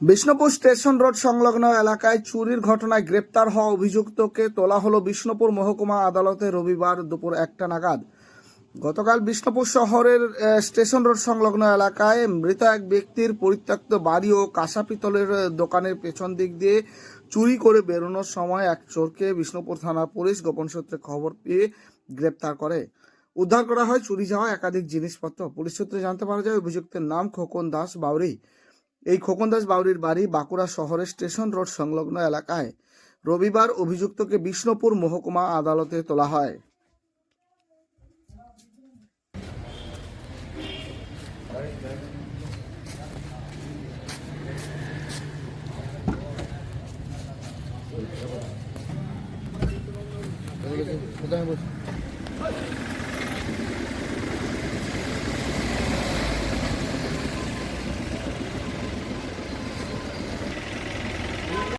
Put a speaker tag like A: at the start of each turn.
A: Bishnupur station road সংলগ্ন এলাকায় চুরির ঘটনায় গ্রেপ্তার হওয়া অভিযুক্তকে তোলা হলো বিষ্ণুপুর মহকুমা আদালতে রবিবার দুপুর একটা নাগাদ। গতকাল বিষ্ণুপুর শহরের স্টেশন রোড সংলগ্ন এলাকায় মৃত এক ব্যক্তির পরিত্যক্ত বাড়ি ও কাঁসা পিতলের দোকানের পেছন দিক দিয়ে চুরি করে বেরোনোর সময় এক চোরকে বিষ্ণুপুর থানার পুলিশ গোপন সূত্রে খবর পেয়ে গ্রেপ্তার করে। উদ্ধার করা হয় চুরি যাওয়া একাধিক জিনিসপত্র। পুলিশ সূত্রে জানতে পারা যায়, অভিযুক্তের নাম খোকন দাস বাউরি। এই খোকন দাস বাউরির বাড়ি বাঁকুড়া শহরের স্টেশন রোড সংলগ্ন এলাকায় রবিবার অভিযুক্তকে বিষ্ণুপুর মহকুমা আদালতে তোলা হয়।
B: কোথায়